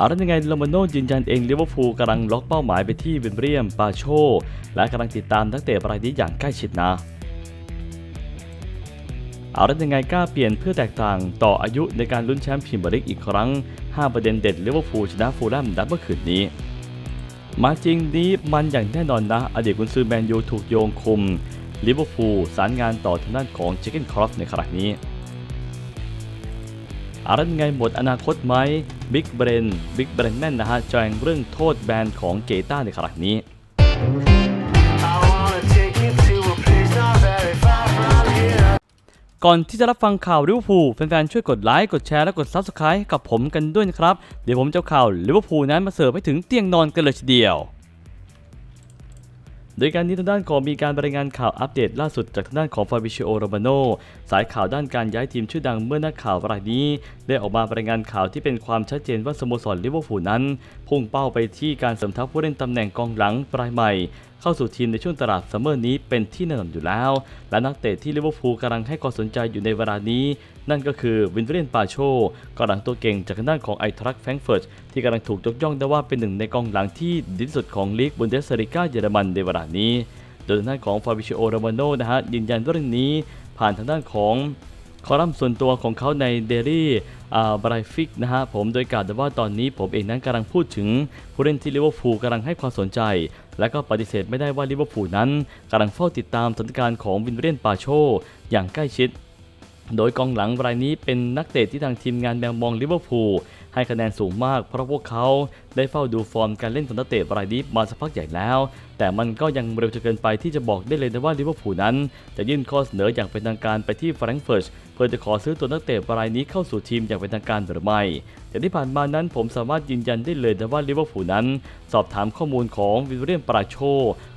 เอาล้วยังไงโรมาโน่ยืนยันเองลิเวอร์พูลกำลังล็อกเป้าหมายไปที่เวนเบรียมปาโช และกำลังติดตามนักเตะรายนี้อย่างใกล้ชิดนะเอาล้วยังไงกล้าเปลี่ยนเพื่อแตกต่างต่ออายุในการลุ้นแชมป์พรีเมียร์ลีกอีกครั้ง 5 ประเด็นเด็ดลิเวอร์พูลชนะฟูลแลมนัดเมื่อคืนนี้ มาจริงนี้มันอย่างแน่นอนนะ อดีตกุนซือแมนยูถูกโยงคุมลิเวอร์พูลสารงานต่อทางด้านของเจเกนครอฟในครั้งนี้ อารันไงหมดอนาคตไหมบิ๊กเบรนบิ๊กเบรนแมนนะฮะแจ้งเรื่องโทษแบนของเกต้าในครั้งนี้ก่อนที่จะรับฟังข่าวลิเวอร์พูลแฟนๆช่วยกดไลค์ กดแชร์และกด Subscribe กับผมกันด้วยนะครับ เดี๋ยวผมจะข่าวลิเวอร์พูลนั้นมาเสิร์ฟให้ถึงเตียงนอนกันเลยทีเดียว โดยการนี้ทางด้านของมีการรายงานข่าวอัปเดตล่าสุดจากทางด้านของฟาบิชิโอโรมาโนสายข่าวด้านการย้ายทีมชื่อดังเมื่อนักข่าวรายนี้ ได้ออกมารายงานข่าวที่เป็นความชัดเจนว่าสโมสรลิเวอร์พูลนั้น พุ่งเป้าไปที่การเสริมทัพผู้เล่นตำแหน่งกองหลังรายใหม่ เข้าสู่ทีมในช่วงตลาดซัมเมอร์นี้เป็นที่แน่นอนอยู่แล้ว และนักเตะที่ลิเวอร์พูลกำลังให้ความสนใจอยู่ในเวลานี้ นั่นก็คือวินเรียนปาโชกองหลังตัวเก่งจากทางด้านของไอทรัคแฟรงเฟิร์ตที่กำลังถูกยกย่องได้ว่าเป็นหนึ่งในกองหลังที่ดีที่สุดของลีกบุนเดสลิก้าเยอรมันในเวลานี้โดยทางด้านของฟาบิชโอโรมาโนนะฮะยืนยันเรื่องนี้ผ่านทางด้านของคอลัมน์ส่วนตัวของเขาในเดลี่บรายฟิกนะฮะผมโดยกล่าวว่าตอนนี้ผมเองนั้นกำลังพูดถึงผู้เล่นที่ลิเวอร์พูลกำลังให้ความสนใจ และก็ปฏิเสธไม่ได้ว่าลิเวอร์พูลนั้นกำลังเฝ้าติดตามสถานการณ์ของวินเรียนปาโช อย่างใกล้ชิด โดยกองหลังรายนี้เป็นนักเตะที่ทางทีมงานแมวมองลิเวอร์พูลให้คะแนนสูงมากเพราะพวกเขาได้เฝ้าดูฟอร์มการเล่นของนักเตะรายนี้มาสักพักใหญ่แล้ว แต่มันก็ยังเร็วจนเกินไปที่จะบอกได้เลยนะว่าลิเวอร์พูลนั้น จะยื่นข้อเสนออย่างเป็นทางการไปที่แฟรงก์เฟิร์ตเพื่อจะขอซื้อตัวนักเตะรายนี้เข้าสู่ทีมอย่างเป็นทางการหรือไม่แต่ที่ผ่านมานั้นผมสามารถยืนยันได้เลยนะว่าลิเวอร์พูลนั้น สอบถามข้อมูลของวิลเลียมปราโช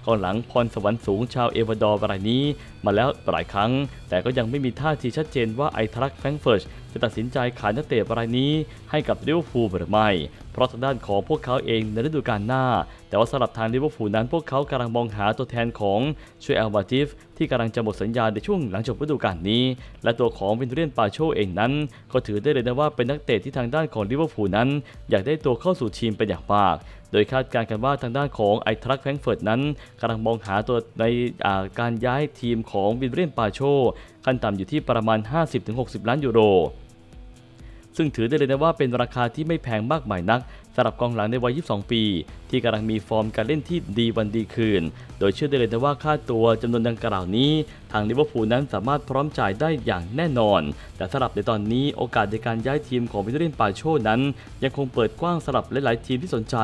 กองหลังพรสวรรค์สูงชาวเอวาดอร์รายนี้ มาแล้วหลายครั้ง แต่ก็ยังไม่มีท่าทีชัดเจนว่าไอทรัคแฟรงก์เฟิร์ตจะตัดสินใจขายนักเตะรายนี้ให้กับลิเวอร์พูลหรือไม่ เพราะทางด้านของพวกเขาเองในฤดูกาลหน้า แต่ว่าสำหรับทางลิเวอร์พูลนั้นพวกเขากำลังมองหาตัวแทนของช่วยอัลบาติฟที่กำลังจะหมดสัญญาในช่วงหลังจบฤดูกาลนี้ และตัวของวินเทเรียนปาโชเองนั้น ก็ถือได้เลยนะว่าเป็นนักเตะที่ทางด้านของลิเวอร์พูลนั้น อยากได้ตัวเข้าสู่ทีมเป็นอย่างมากโดยคาดการณ์กันว่าทางด้านของไอทรัคแฟรงเฟิร์ตนั้นกำลังมองหาตัวในการย้ายทีมของวินเรียนปาโช ขั้นต่ำอยู่ที่ประมาณ 50-60 ล้านยูโร ซึ่งถือได้เลยนะว่าเป็นราคาที่ไม่แพงมากมายนัก สำหรับกองหลังในวัย 22 ปี ที่กำลังมีฟอร์มการเล่นที่ดีวันดีคืน โดยเชื่อได้เลยนะว่าค่าตัวจำนวนดังกล่าวนี้ ทางลิเวอร์พูลนั้นสามารถพร้อมจ่ายได้อย่างแน่นอน แต่สำหรับในตอนนี้โอกาสในการย้ายทีมของวินเทอร์ปาโชนั้น ยังคงเปิดกว้างสำหรับหลาย ๆ ทีมที่สนใจ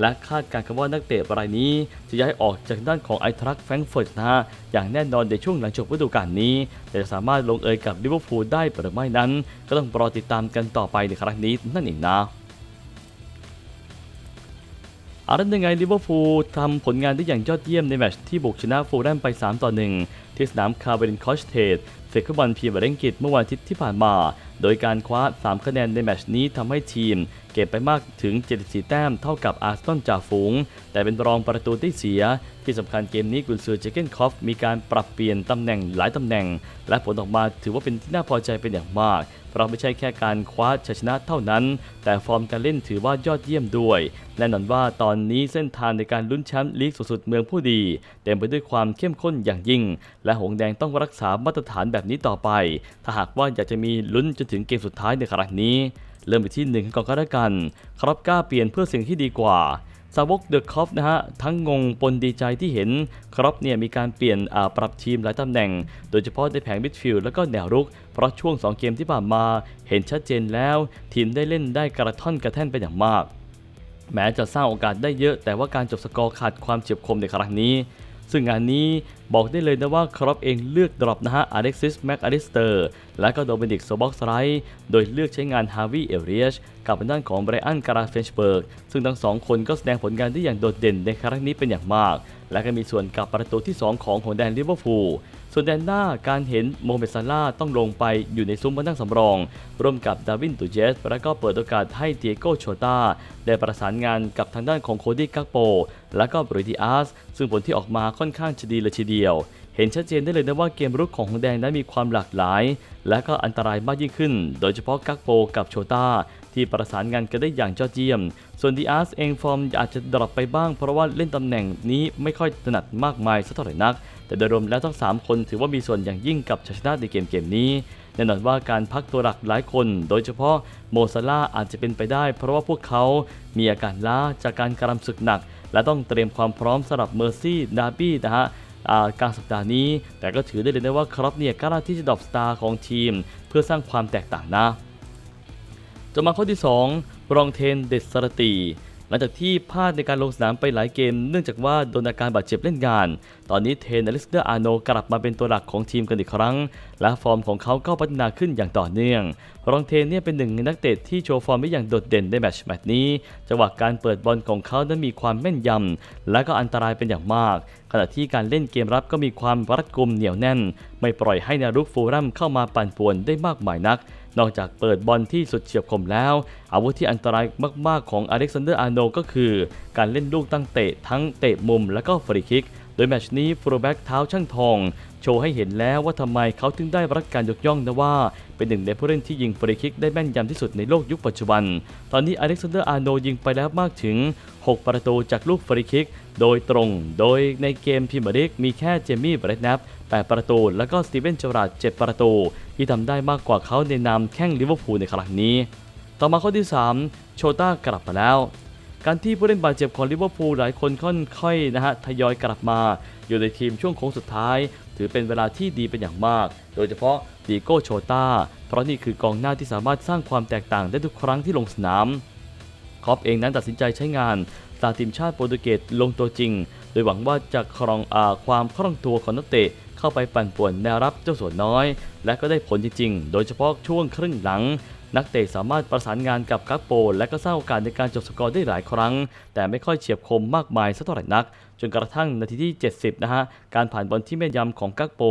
และคาดการณ์กันว่านักเตะรายนี้ จะย้ายออกจากด้านของไอทรัคแฟรงเฟิร์ตนะฮะอย่างแน่นอนในช่วงหลังจบฤดูกาลนี้แต่จะสามารถลงเอยกับลิเวอร์พูลได้หรือไม่นั้น ก็ต้องรอติดตามกันต่อไปในครั้งนี้นั่นเองนะ อารันยังไงลิเวอร์พูลทำผลงานได้อย่างยอดเยี่ยมในแมตช์ที่บุกชนะฟูลแลมไป 3 ต่อ 1 ที่สนามคาร์เบรินคอชเทด เฟกฟุตบอลพีเมร์ลีกเมื่อวันอาทิตย์ที่ผ่านมา โดยการคว้า 3 คะแนนในแมตช์นี้ทำให้ทีม เก็บไปมากถึง 74 แต้มเท่ากับอาร์เซนอลจ่าฝูง แต่เป็นรองประตูได้เสีย ที่สำคัญเกมนี้กุนซือเจเกนคอฟมีการปรับเปลี่ยนตำแหน่งหลายตำแหน่ง และผลออกมาถือว่าเป็นที่น่าพอใจเป็นอย่างมากเพราะไม่ใช่แค่การคว้าชัยชนะเท่านั้น แต่ฟอร์มการเล่นถือว่ายอดเยี่ยมด้วย แน่นอนว่าตอนนี้เส้นทางในการลุ้นแชมป์ลีกสุดๆเมืองผู้ดี เต็มไปด้วยความเข้มข้นอย่างยิ่ง และหงส์แดงต้องรักษามาตรฐานแบบนี้ต่อไป ถ้าหากว่าอยากจะมีลุ้นจนถึงเกมสุดท้ายในครั้งนี้ เริ่มไปที่หนึ่งก่อนก็แล้วกันครับกล้าเปลี่ยนเพื่อสิ่งที่ดีกว่าสาวกเดอะคอฟนะฮะ ทั้งงงปนดีใจที่เห็นครับเนี่ยมีการเปลี่ยนปรับทีมหลายตำแหน่ง โดยเฉพาะในแผงมิดฟิลด์แล้วก็แนวรุก เพราะช่วง 2 เกมที่ผ่านมาเห็นชัดเจนแล้ว ทีมได้เล่นได้กระท่อนกระแท่นเป็นอย่างมาก แม้จะสร้างโอกาสได้เยอะ แต่ว่าการจบสกอร์ขาดความเฉียบคมในครั้งนี้ ซึ่งงานนี้บอกได้เลยนะว่าครอปเองเลือกดรอปนะฮะอเล็กซิสแม็กอลิสเตอร์และก็โดเมนิกโซบ็อกสไรโดยเลือกใช้งานฮาวิเอเรียชกับด้านของไบรอันการาเฟนชเบิร์กซึ่งทั้งสองคนก็แสดงผลงานได้อย่างโดดเด่นในครั้งนี้เป็นอย่างมาก และก็มีส่วนกับประตูที่ 2 ของหงแดนลิเวอร์พูลส่วนแดนหน้าการเห็นโมเมดซาลาต้องลงไปอยู่ในซุ้มมานั่งสำรอง ร่วมกับดาวินตูเจส และก็เปิดโอกาสให้เตียโกโชตาได้ประสานงานกับทางด้านของโคดี้กักโป และก็บริดิอาสซึ่งผลที่ออกมาค่อนข้างจะดีเลยทีเดียว เห็นชัดเจนได้เลยนะว่าเกมรุกของหงแดงนั้นมีความหลากหลาย และก็อันตรายมากยิ่งขึ้น โดยเฉพาะกักโปกับโชตาที่ประสานงานกันได้อย่างยอดเยี่ยม ส่วนดีอาร์สเองฟอร์มอาจจะดรอปไปบ้างเพราะว่าเล่นตำแหน่งนี้ไม่ค่อยถนัดมากมายสักเท่าไหร่นัก แต่โดยรวมแล้วทั้ง 3 คนถือว่ามีส่วนอย่างยิ่งกับชัยชนะในเกมเกมนี้แน่นอนว่าการพักตัวหลักหลายคน โดยเฉพาะโมซาลาอาจจะเป็นไปได้ เพราะว่าพวกเขามีอาการล้าจากการกระทำศึกหนัก และต้องเตรียมความพร้อมสำหรับเมอร์ซี่ดาร์บี้นะฮะกลางสัปดาห์นี้ แต่ก็ถือได้เลยนะว่าครอปเนี่ยกล้าที่จะดรอปสตาร์ของทีม เพื่อสร้างความแตกต่างนะจะมาข้อที่ 2 รองเทนเดสสรตี ลังจากที่พลาดในการลงสนามไปหลายเกม เนื่องจากว่าโดนอาการบาดเจ็บเล่นงาน ตอนนี้เทนอลิสเดอร์อาโนกลับมาเป็นตัวหลักของทีมกันอีกครั้ง และฟอร์มของเขาก็พัฒนาขึ้นอย่างต่อเนื่อง รองเทนเนี่ยเป็นหนึ่งในนักเตะที่โชว์ฟอร์มได้อย่างโดดเด่นในแมตช์แมตช์นี้ จังหวะการเปิดบอลของเขานั้นมีความแม่นยำและก็อันตรายเป็นอย่างมาก ขณะที่การเล่นเกมรับก็มีความรัดกุมเหนียวแน่น ไม่ปล่อยให้นวรุกฟูรัมเข้ามาปั่นป่วนได้มากมายนัก นอกจากเปิดบอลที่สุดเฉียบคมแล้ว อาวุธที่อันตรายมาก ๆ ของอเล็กซานเดอร์อาร์โนก็คือ การเล่นลูกตั้งเตะทั้งเตะมุมและก็ฟรีคิก โดยแมชนี้ฟูลแบ็กเท้าช่างทอง โชว์ให้เห็นแล้วว่าทำไมเขาถึงได้รับการยกย่องนะว่า เป็นหนึ่งในผู้เล่นที่ยิงฟรีคิกได้แม่นยำที่สุดในโลกยุคปัจจุบัน ตอนนี้อเล็กซานเดอร์อาร์โนยิงไปแล้วมากถึง 6 ประตูจากลูกฟรีคิก โดยตรง โดยในเกมพรีเมียร์ลีกมีแค่เจมี่เบรดแนป8 ประตู แล้วก็สตีเวนเจอราร์ด7ประตู ที่ทำได้มากกว่าเขาในนามแข้งลิเวอร์พูลในครั้งนี้ ต่อมาข้อที่ 3 โชต้ากลับมาแล้ว การที่ผู้เล่นบาดเจ็บของลิเวอร์พูลหลายคนค่อยๆนะฮะทยอยกลับมา อยู่ในทีมช่วงโค้งสุดท้าย ถือเป็นเวลาที่ดีเป็นอย่างมาก โดยเฉพาะดีโก้โชตาเพราะนี่คือกองหน้าที่สามารถสร้างความแตกต่างได้ทุกครั้งที่ลงสนามคอปเองนั้นตัดสินใจใช้งานตาทีมชาติโปรตุเกสลงตัวจริง โดยหวังว่าจะครองอาความคล่องตัวของนักเตะเข้าไปปั่นป่วนแนวรับเจ้าสัวนน้อย และก็ได้ผลจริงๆ โดยเฉพาะช่วงครึ่งหลัง นักเตะสามารถประสานงานกับกักโป และก็สร้างโอกาสในการจบสกอร์ได้หลายครั้ง แต่ไม่ค่อยเฉียบคมมากมายสักเท่าไหร่นัก จนกระทั่งนาทีที่ 70 นะฮะ การผ่านบอลที่แม่นยำของกักโป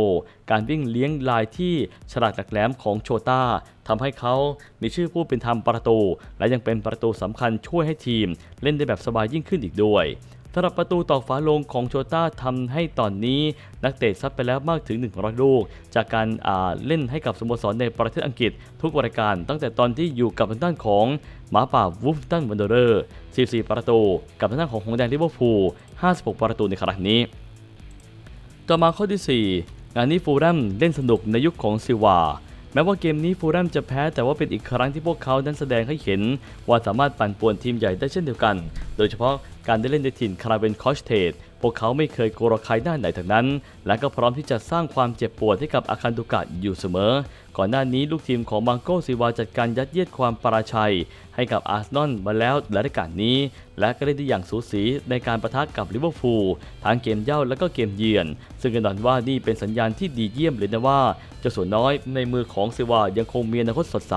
การวิ่งเลี้ยงลายที่ฉลาดหลักแหลมของโชต้าทำให้เขามีชื่อผู้เป็นทำประตู และยังเป็นประตูสำคัญช่วยให้ทีม เล่นได้แบบสบายยิ่งขึ้นอีกด้วย สำหรับประตูตอกฝาลงของโชต้าทำให้ตอนนี้ นักเตะซัดไปแล้วมากถึง 100 ลูก จากการเล่นให้กับสโมสรในประเทศอังกฤษทุกรายการตั้งแต่ตอนที่อยู่กับทางด้านของหมาป่าวูฟตันวันเดอร์44ประตู กับทางด้านของหงส์แดงลิเวอร์พูล 56 ประตูในครั้งนี้ ต่อมาข้อที่ 4 งานนี้ฟูลแลมเล่นสนุกในยุคของซิวาแม้ว่าเกมนี้ฟูลแลมจะแพ้แต่ว่าเป็นอีกครั้งที่พวกเขานั้นแสดงให้เห็น ว่าสามารถปั่นป่วนทีมใหญ่ได้เช่นเดียวกัน โดยเฉพาะการได้เล่นในถิ่นคาราเวนคอชเทดพวกเขาไม่เคยโกลัวใครด้านไหนทั้งนั้น และก็พร้อมที่จะสร้างความเจ็บปวดให้กับอาคันตุกะอยู่เสมอ ก่อนหน้านี้ลูกทีมของมังโกซิวาจัดการยัดเยียดความปราชัย ให้กับอาร์เซนอลมาแล้วและรายการนี้ และก็ได้ได้อย่างสูสีในการประทะกับลิเวอร์พูลทั้งเกมเย่าและก็เกมเยือน ซึ่งแน่นอนว่านี่เป็นสัญญาณที่ดีเยี่ยมเลยนะว่าเจ้าส่วนน้อยในมือของซิวายังคงมีอนาคตสดใส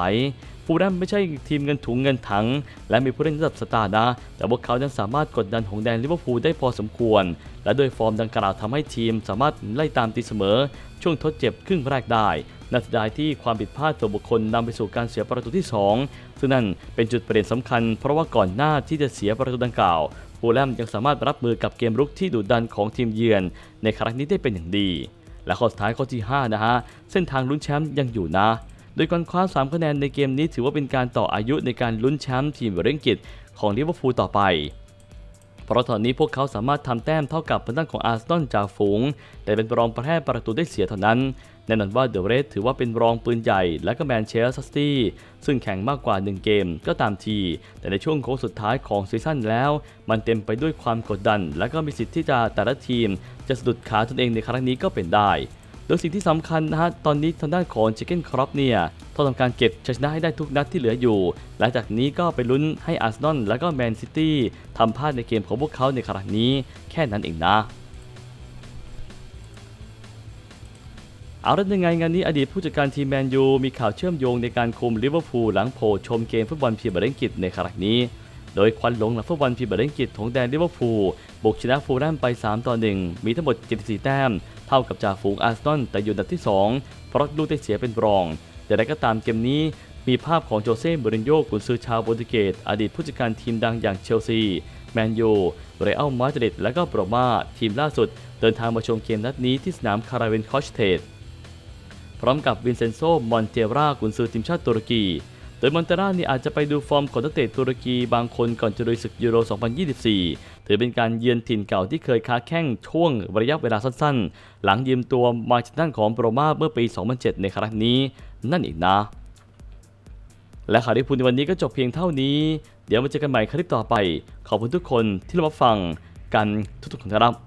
ฟูลแลมไม่ใช่ทีมเงินถุงเงินถัง และมีผู้เล่นระดับสตาร์นะ แต่พวกเขายังสามารถกดดันหงแดงลิเวอร์พูลได้พอสมควร และโดยฟอร์มดังกล่าวทำให้ทีมสามารถไล่ตามตีเสมอ ช่วงทดเจ็บครึ่งแรกได้น่าเสียดายที่ความผิดพลาดตัวบุคคลนำไปสู่การเสียประตูที่ 2 ซึ่งนั่นเป็นจุดเประเด็นสำคัญ เพราะว่าก่อนหน้าที่จะเสียประตูดังกล่าวฟูลแลมยังสามารถรับมือกับเกมรุกที่ดุดันของทีมเยือน ในครั้งนี้ได้เป็นอย่างดี และข้อสุดท้ายข้อที่ 5 นะฮะ เส้นทางลุ้นแชมป์ยังอยู่นะ โดยการคว้า3คะแนนในเกมนี้ถือว่าเป็นการต่ออายุในการลุ้นแชมป์ทีมเรนกิตของลิเวอร์พูลต่อไป เพราะตอนนี้พวกเขาสามารถทำแต้มเท่ากับทางด้านของอาร์เซนอลจากฝูง แต่เป็นรองประแพ้ประตูได้เสียเท่านั้น แน่นอนว่าเดอะเรสถือว่าเป็นรองปืนใหญ่และก็แมนเชสเตอร์ซิตี้ซึ่งแข่งมากกว่า 1 เกมก็ตามที แต่ในช่วงโค้งสุดท้ายของซีซั่นแล้ว มันเต็มไปด้วยความกดดัน และก็มีสิทธิ์ที่จะแต่ละทีม จะสะดุดขาตนเองในครั้งนี้ก็เป็นได้ โดยสิ่งที่สำคัญนะฮะตอนนี้ทางด้านของเชคเก้นครอปเนี่ยต้องทำการเก็บชัยชนะให้ได้ทุกนัดที่เหลืออยู่ หลังจากนี้ก็ไปลุ้นให้อาร์เซนอลและก็แมนซิตี้ทำพลาดในเกมของพวกเขาในครั้งนี้แค่นั้นเองนะเอาละยังไงงานนี้อดีตผู้จัดการทีมแมนยูมีข่าวเชื่อมโยงในการคุมลิเวอร์พูลหลังโผล่ชมเกมฟุตบอลพรีเมียร์ลีกในครั้งนี้ โดยควันหลงหลังฟุตบอลพรีเมียร์ลีกของแดนลิเวอร์พูลบุกชนะฟูลแลมไป 3 ต่อ 1 มีทั้งหมด 74 แต้ม เท่ากับจ่าฝูงอาร์เซนอลแต่อยู่อันดับที่ 2 เพราะลูกได้เสียเป็นรองแต่ใดก็ตามเกมนี้มีภาพของโจเซ่มูรินโญ่กุนซือชาวโปรตุเกสอดีตผู้จัดการทีมดังอย่างเชลซี แมนยูเรอัลมาดริดและก็โปรมาทีมล่าสุด เดินทางมาชมเกมนัดนี้ที่สนามคาราเวนคอชเทดพร้อมกับวินเซนโซ มอนเตรากุนซือทีมชาติตุรกี ยมอนเตรานี่อาจจะไปดูฟอร์มของนักเตะตุรกีบางคนก่อนจะลุยศึกยูโร 2024 ถือเป็นการเยือนถิ่นเก่าที่เคยค้าแข้งช่วงระยะเวลาสั้นๆ หลังยืมตัวมาจากด้านของโรม่าเมื่อปี 2007 ในครั้งนี้นั่นอีกนะ และข่าวที่พูดในวันนี้ก็จบเพียงเท่านี้ เดี๋ยวมาเจอกันใหม่คลิปต่อไป ขอบคุณทุกคนที่รับฟังกันทุกๆคนครับ